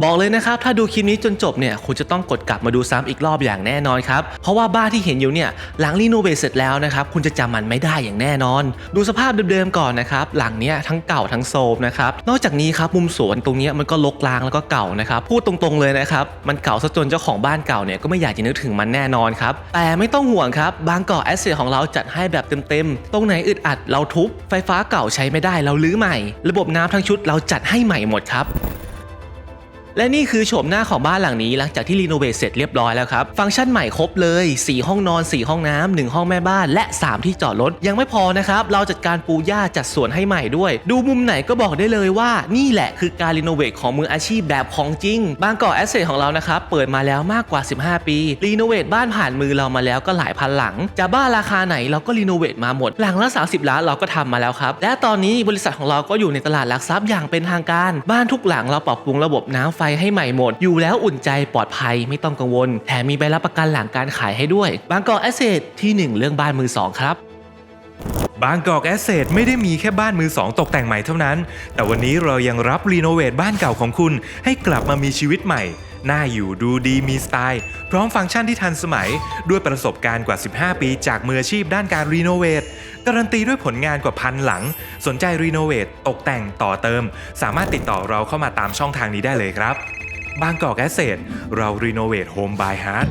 บอกเลยนะครับถ้าดูคลิปนี้จนจบเนี่ยคุณจะต้องกดกลับมาดูซ้ำอีกรอบอย่างแน่นอนครับเพราะว่าบ้านที่เห็นอยู่เนี่ยหลังรีโนเวทเสร็จแล้วนะครับคุณจะจำมันไม่ได้อย่างแน่นอน ดูสภาพเดิมๆก่อนนะครับหลังเนี้ยทั้งเก่าทั้งโซมนะครับนอกจากนี้ครับมุมสวนตรงนี้มันก็ลกลางแล้วก็เก่านะครับพูดตรงๆเลยนะครับมันเก่าซะจนเจ้าของบ้านเก่าเนี่ยก็ไม่อยากจะนึกถึงมันแน่นอนครับแต่ไม่ต้องห่วงครับบางกอกแอสเซทของเราจัดให้แบบเต็มๆตรงไหนอึดอัดเราทุบไฟฟ้าเก่าใช้ไม่ได้เราลื้อใหม่ ระบบน้ำทั้งชุดเราจัดให้ใหม่หมดครับ และนี่คือโฉมหน้าของบ้านหลังนี้หลังจากที่รีโนเวทเสร็จเรียบร้อยแล้วครับ ฟังก์ชันใหม่ครบเลย 4 ห้องนอน 4 ห้องน้ำ1ห้องแม่บ้านและ 3 ที่จอดรถ ยังไม่พอนะครับ เราจัดการปูหญ้าจัดสวนให้ใหม่ด้วย ดูมุมไหนก็บอกได้เลยว่านี่แหละคือการรีโนเวทของมืออาชีพแบบของจริง บางกอกแอสเซทของเรานะครับ เปิดมาแล้วมากกว่า 15 ปีรีโนเวทบ้านผ่านมือเรามาแล้วก็หลายพันหลัง จะบ้านราคาไหนเราก็รีโนเวทมาหมดหลังละ 30 ล้านเราก็ทำมาแล้วครับและตอนนี้บริษัทของเราก็อยู่ในตลาดหลักทรัพย์อย่างเป็นทางการบ้านทุกหลังเราปรับปรุงระบบน้ำไฟให้ใหม่หมด อยู่แล้วอุ่นใจปลอดภัยไม่ต้องกังวล แถมมีใบรับประกันหลังการขายให้ด้วย บางกอกแอสเซทที่หนึ่งเรื่องบ้านมือสองครับบางกอกแอสเซทไม่ได้มีแค่บ้านมือสองตกแต่งใหม่เท่านั้น แต่วันนี้เรายังรับรีโนเวทบ้านเก่าของคุณ ให้กลับมามีชีวิตใหม่ น่าอยู่ดูดีมีสไตล์ พร้อมฟังก์ชันที่ทันสมัย ด้วยประสบการณ์กว่า 15 ปีจากมืออาชีพด้านการรีโนเวทการันตีด้วยผลงานกว่าพันหลัง สนใจรีโนเวทตกแต่งต่อเติม สามารถติดต่อเราเข้ามาตามช่องทางนี้ได้เลยครับ บางกอกแอสเซทเรารีโนเวทโฮมบายฮาร์ด